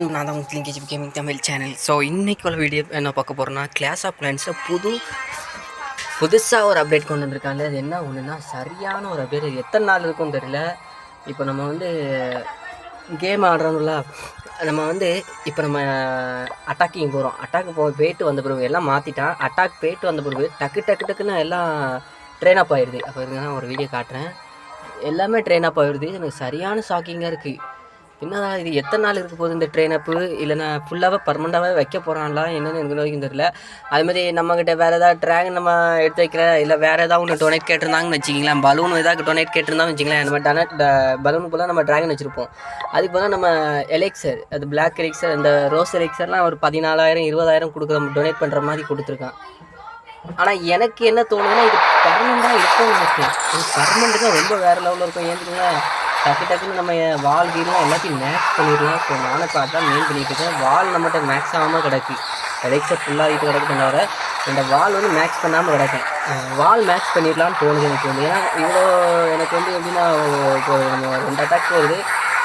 நான் தான் Muslim linkage gaming Tamil channel so இன்றைக்கி உள்ள வீடியோ என்ன பார்க்க போகிறோன்னா கிளாஸ் ஆஃப் கிளான்ஸில் புது புதுசாக ஒரு அப்டேட் கொண்டு வந்திருக்காங்க. அது என்ன ஒன்றுனா சரியான ஒரு அப்டேட் அது எத்தனை நாள் இருக்கும்னு தெரியல. இப்போ நம்ம வந்து கேம் ஆடுறோம்ல. நம்ம வந்து இப்போ நம்ம அட்டாக்கிங் போகிறோம் அட்டாக் போ போயிட்டு வந்த பிறகு எல்லாம் மாற்றிட்டான் அட்டாக் போயிட்டு வந்த பிறகு டக்கு டக்கு டக்குன்னு எல்லாம் ட்ரெயின் அப் ஆயிடுது. அப்போ இருந்தால் ஒரு வீடியோ காட்டுறேன். எல்லாமே ட்ரெயின் அப் ஆயிடுது. எனக்கு சரியான ஷாக்கிங்காக இருக்குது என்னடா இது எத்தனை நாள் இருக்க போகுது இந்த ட்ரெயின் அப்பு? இல்லைனா ஃபுல்லாகவே பர்மனெண்ட்டாகவே வைக்க போகிறான்லாம் என்னென்னு எனக்கு நோய்க்கும் தெரியல. அதுமாதிரி நம்மக்கிட்ட வேறு ஏதாவது ட்ராகன் நம்ம எடுத்து வைக்கிற இல்லை வேறு ஏதாவது ஒன்று டொனேட் கேட்டிருந்தாங்கன்னு வச்சுக்கிங்களேன் பலூன் ஏதாவது டொனேட் கேட்டிருந்தாங்கன்னு வச்சிங்களேன் நம்ம டொனேட் பலூன் போல் நம்ம ட்ராகன் வச்சுருப்போம். அதுக்கு பதிலாக நம்ம எலெக்சர் அது பிளாக் எலெக்சர் அந்த ரோஸ் எலெக்சர்லாம் ஒரு பதினாலாயிரம் இருபதாயிரம் கொடுக்குற டொனேட் பண்ணுற மாதிரி கொடுத்துருக்கான். ஆனால் எனக்கு என்ன தோணுதுன்னா இது பர்மனெண்ட்டாக இருக்கும் நினைக்கிறேன் இது தான் ரொம்ப வேறு லெவலில் இருக்கும் ஏன்னு டக்கு டக்குன்னு நம்ம வால் கீழெலாம் எல்லாத்தையும் மேக்ஸ் பண்ணிடலாம் ஸோ நானும் இப்போ அதான் மெயின் பண்ணிட்டு இருக்கேன். வால் நம்மகிட்ட மேக்ஸ் ஆகாமல் கிடக்கு. எலெக்சர் ஃபுல்லாகிட்டு கிடக்கு தவிர இந்த வால் வந்து மேக்ஸ் பண்ணாமல் கிடக்கேன் வால் மேக்ஸ் பண்ணிடலாம்னு தோணுது எனக்கு வந்து. ஏன்னா இவ்வளோ எனக்கு வந்து எப்படின்னா இப்போ நம்ம ரெண்டு அட்டாக் வருது.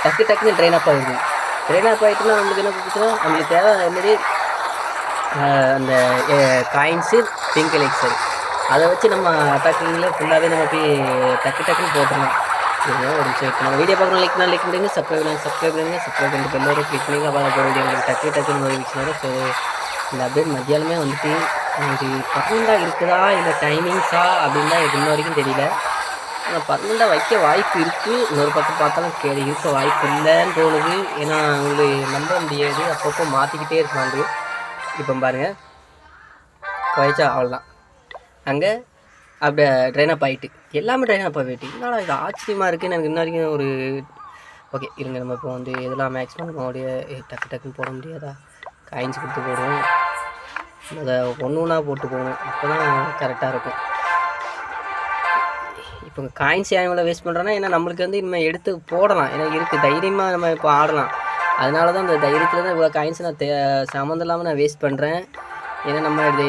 டக்கு டக்குன்னு ட்ரெயின் அப் ஆகுது ட்ரெயின் அப் ஆகிட்டுனா நம்மளுக்கு என்ன கொடுத்துன்னா நம்மளுக்கு தேவை என்னடி அந்த காயின்ஸு பிங்க் எலெக்சர் அதை வச்சு நம்ம அட்டாக்கிங்கில் ஃபுல்லாகவே நம்ம போய் டக்கு டக்குன்னு போட்டுருலாம் ஒரு நிமிஷம் இப்போ நம்ம வீடியோ பார்க்கணும் லைக் லைக் பண்ணுங்க சப்ஸ்கிரைப் பண்ணுங்க சப்ஸ்கிரைப் பண்ணுங்க சப்ஸ்கிரைப் பண்ணிட்டு எல்லோரும் கிளிக் பண்ணி அப்போ போக வீடியோ உங்களுக்கு டக்கு டக்குன்னு நோட்டிஃபிகேஷன் ஸோ இந்த அப்டேட் மத்தியானமே வந்துட்டு எனக்கு பர்மனெண்ட்டாக இருக்குதா? இல்லை டைமிங்ஸா அப்படின்னு தான் எனக்கு இன்ன வரைக்கும் தெரியல. ஆனால் பர்மனெண்ட்டாக வைக்க வாய்ப்பு இருக்குது இன்னொரு பக்கம் பார்த்தாலும் கே இருக்க வாய்ப்பு இல்லைன்னு தோணுது. ஏன்னா உங்களுக்கு நம்ப முடியாது. அப்பப்போ மாற்றிக்கிட்டே இருப்பாங்க. இப்போ பாருங்கள் குறைச்சா அவ்வளோதான் அங்கே அப்படியே ட்ரெயின் அப் ஆகிட்டு எல்லாமே ட்ரெயின் அப் ஆகிட்டு என்னடா இது ஆச்சரியமாக இருக்குன்னு எனக்கு இன்ன வரைக்கும் ஒரு ஓகே இருங்க நம்ம இப்போ வந்து எதெல்லாம் மேக்ஸிமம் பண்ண அப்படியே டக்கு டக்குன்னு போட முடியாதா? காயின்ஸ் கொடுத்து போடுவோம். அதை ஒன்று ஒன்றா போட்டு போகணும். அப்போ தான் கரெக்டாக இருக்கும். இப்போ காயின்ஸ் ஏன் இவ்வளோ வேஸ்ட் பண்ணுறோன்னா ஏன்னா நம்மளுக்கு வந்து இனிமேல் எடுத்து போடலாம். ஏன்னா இருக்குது தைரியமாக நம்ம இப்போ ஆடலாம். அதனால தான் இந்த தைரியத்தில் தான் இவ்வளோ காயின்ஸ் நான் தே சம்மந்தம் இல்லாமல் நான் வேஸ்ட் பண்ணுறேன் ஏன்னா நம்ம இது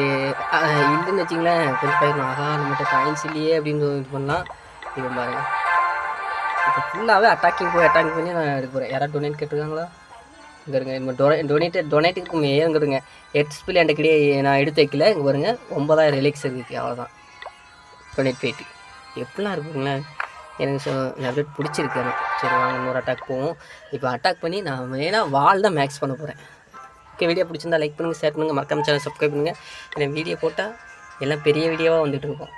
இல்லைன்னு வச்சிங்களேன் கொஞ்சம் பயிரணும் ஆகா நம்மகிட்ட காயின்ஸ் இல்லையே அப்படின்னு இது பண்ணலாம். இது பாருங்கள் இப்போ ஃபுல்லாகவே அட்டாக்கிங் போய் அட்டாக்கிங் பண்ணி நான் எடுக்க போகிறேன் யாராவது டொனேட் கேட்டிருக்காங்களா? இங்கே இருங்க நம்ம டொனே டொனேட்டு டொனேட்டுக்கு ஏங்கிறதுங்க எட் ஸ்பில் என்கிட்ட கிடையாது. நான் எடுத்து வைக்கல. இங்கே பாருங்க ஒன்பதாயிரம் ரிலீக்ஸ் இருக்குது அவ்வளோதான் டொனேட் போயிட்டு. எப்படிலாம் இருக்குங்களேன் எனக்கு ஸோ இந்த அப்டேட் பிடிச்சிருக்கு எனக்கு. சரி வாங்க இன்னொரு அட்டாக் போவோம். இப்போ அட்டாக் பண்ணி நான் மெயினாக வால் தான் மேக்ஸ் பண்ண போகிறேன் ஓகே வீடியோ பிடிச்சிருந்தா லைக் பண்ணுங்கள் ஷேர் பண்ணுங்கள் மறக்காம சேனல் சப்ஸ்கிரைப் பண்ணுங்கள் எனக்கு வீடியோ போட்டால் எல்லாம் பெரிய வீடியோவாக வந்துட்டு இருக்கும்.